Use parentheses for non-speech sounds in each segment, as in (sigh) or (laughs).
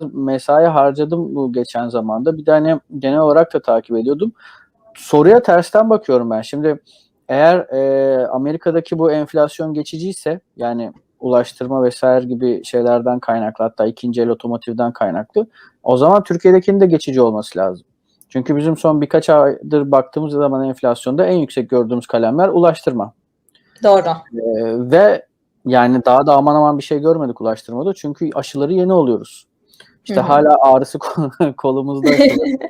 mesai harcadım bu geçen zamanda. Bir de hani genel olarak da takip ediyordum. Soruya tersten bakıyorum ben. Şimdi eğer e, Amerika'daki bu enflasyon geçiciyse yani ulaştırma vesaire gibi şeylerden kaynaklı hatta ikinci el otomotivden kaynaklı o zaman Türkiye'dekinin de geçici olması lazım. Çünkü bizim son birkaç aydır baktığımız zaman enflasyonda en yüksek gördüğümüz kalemler ulaştırma. Doğru. Ee, ve yani daha da aman aman bir şey görmedik ulaştırmada. Çünkü aşıları yeni oluyoruz. İşte Hı hı. hala ağrısı kol- (laughs) kolumuzda.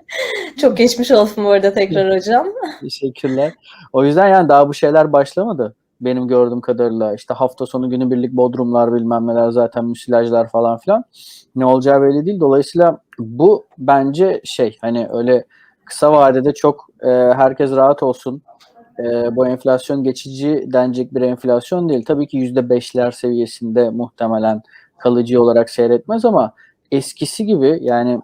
(laughs) Çok geçmiş olsun bu arada tekrar hocam. (laughs) Teşekkürler. O yüzden yani daha bu şeyler başlamadı. Benim gördüğüm kadarıyla işte hafta sonu günübirlik bodrumlar bilmem neler zaten müsilajlar falan filan. Ne olacağı belli değil. Dolayısıyla bu bence şey hani öyle kısa vadede çok e, herkes rahat olsun. E, bu enflasyon geçici denecek bir enflasyon değil. Tabii ki yüzde beşler seviyesinde muhtemelen kalıcı olarak seyretmez ama eskisi gibi yani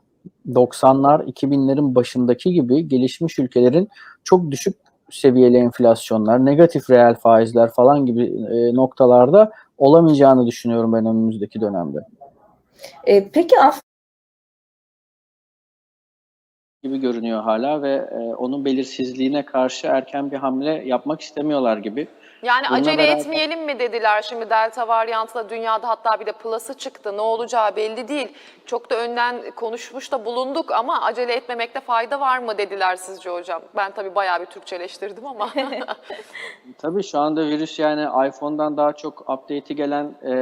90'lar 2000'lerin başındaki gibi gelişmiş ülkelerin çok düşük seviyeli enflasyonlar, negatif reel faizler falan gibi e, noktalarda olamayacağını düşünüyorum ben önümüzdeki dönemde. E, peki Af gibi görünüyor hala ve e, onun belirsizliğine karşı erken bir hamle yapmak istemiyorlar gibi. Yani Bununla acele beraber- etmeyelim mi dediler şimdi delta varyantıyla dünyada hatta bir de plus'ı çıktı. Ne olacağı belli değil. Çok da önden konuşmuş da bulunduk ama acele etmemekte fayda var mı dediler sizce hocam? Ben tabii bayağı bir Türkçeleştirdim ama. (laughs) Tabii şu anda virüs yani iPhone'dan daha çok update'i gelen e,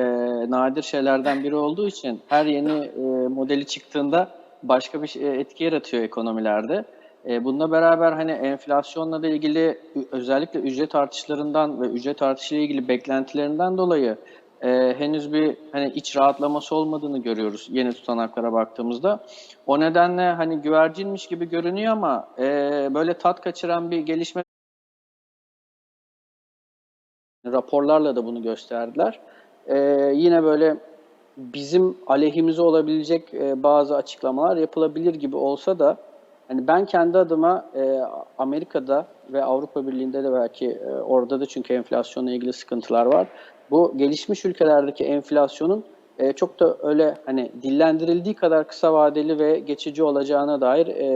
nadir şeylerden biri olduğu için her yeni e, modeli çıktığında başka bir şey- etki yaratıyor ekonomilerde. E, bununla beraber hani enflasyonla da ilgili özellikle ücret artışlarından ve ücret artışıyla ilgili beklentilerinden dolayı e, henüz bir hani iç rahatlaması olmadığını görüyoruz yeni tutanaklara baktığımızda. O nedenle hani güvercinmiş gibi görünüyor ama e, böyle tat kaçıran bir gelişme raporlarla da bunu gösterdiler. Ee, yine böyle bizim aleyhimize olabilecek e, bazı açıklamalar yapılabilir gibi olsa da hani ben kendi adıma e, Amerika'da ve Avrupa Birliği'nde de belki e, orada da çünkü enflasyonla ilgili sıkıntılar var. Bu gelişmiş ülkelerdeki enflasyonun e, çok da öyle hani dillendirildiği kadar kısa vadeli ve geçici olacağına dair e,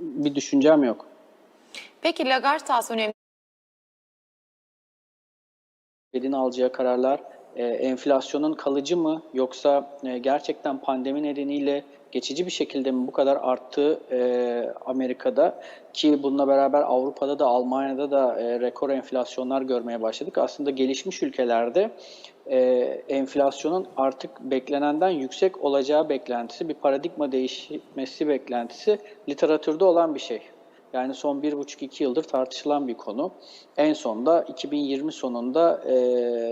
bir düşüncem yok. Peki Lagarde önemli. Fed'in alacağı kararlar e, enflasyonun kalıcı mı yoksa e, gerçekten pandemi nedeniyle geçici bir şekilde mi bu kadar arttığı e, Amerika'da ki bununla beraber Avrupa'da da Almanya'da da rekor enflasyonlar görmeye başladık. Aslında gelişmiş ülkelerde enflasyonun artık beklenenden yüksek olacağı beklentisi, bir paradigma değişmesi beklentisi literatürde olan bir şey. Yani son bir buçuk iki yıldır tartışılan bir konu. En son da 2020 sonunda e,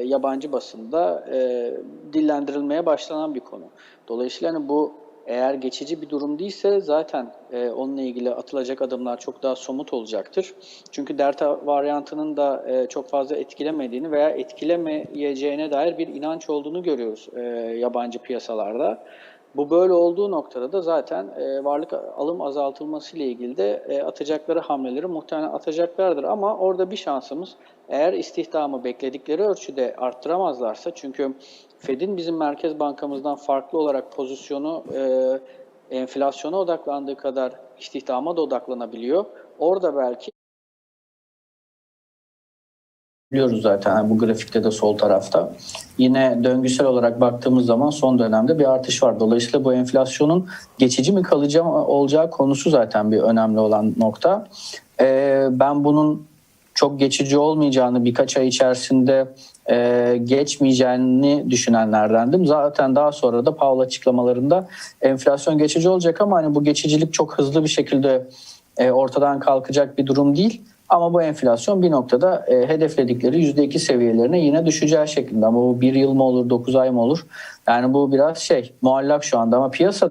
yabancı basında e, dillendirilmeye başlanan bir konu. Dolayısıyla hani bu eğer geçici bir durum değilse zaten e, onunla ilgili atılacak adımlar çok daha somut olacaktır. Çünkü delta varyantının da e, çok fazla etkilemediğini veya etkilemeyeceğine dair bir inanç olduğunu görüyoruz e, yabancı piyasalarda. Bu böyle olduğu noktada da zaten e, varlık alım azaltılması ile ilgili de e, atacakları hamleleri muhtemelen atacaklardır. Ama orada bir şansımız eğer istihdamı bekledikleri ölçüde arttıramazlarsa çünkü Fed'in bizim Merkez Bankamızdan farklı olarak pozisyonu e, enflasyona odaklandığı kadar istihdama da odaklanabiliyor. Orada belki biliyoruz zaten yani bu grafikte de sol tarafta. Yine döngüsel olarak baktığımız zaman son dönemde bir artış var. Dolayısıyla bu enflasyonun geçici mi kalıcı mı olacağı konusu zaten bir önemli olan nokta. Ee, ben bunun çok geçici olmayacağını birkaç ay içerisinde e, geçmeyeceğini düşünenlerdendim. Zaten daha sonra da Powell açıklamalarında enflasyon geçici olacak ama hani bu geçicilik çok hızlı bir şekilde e, ortadan kalkacak bir durum değil. Ama bu enflasyon bir noktada e, hedefledikleri %2 seviyelerine yine düşeceği şeklinde. Ama bu bir yıl mı olur, 9 ay mı olur? Yani bu biraz şey muallak şu anda ama piyasa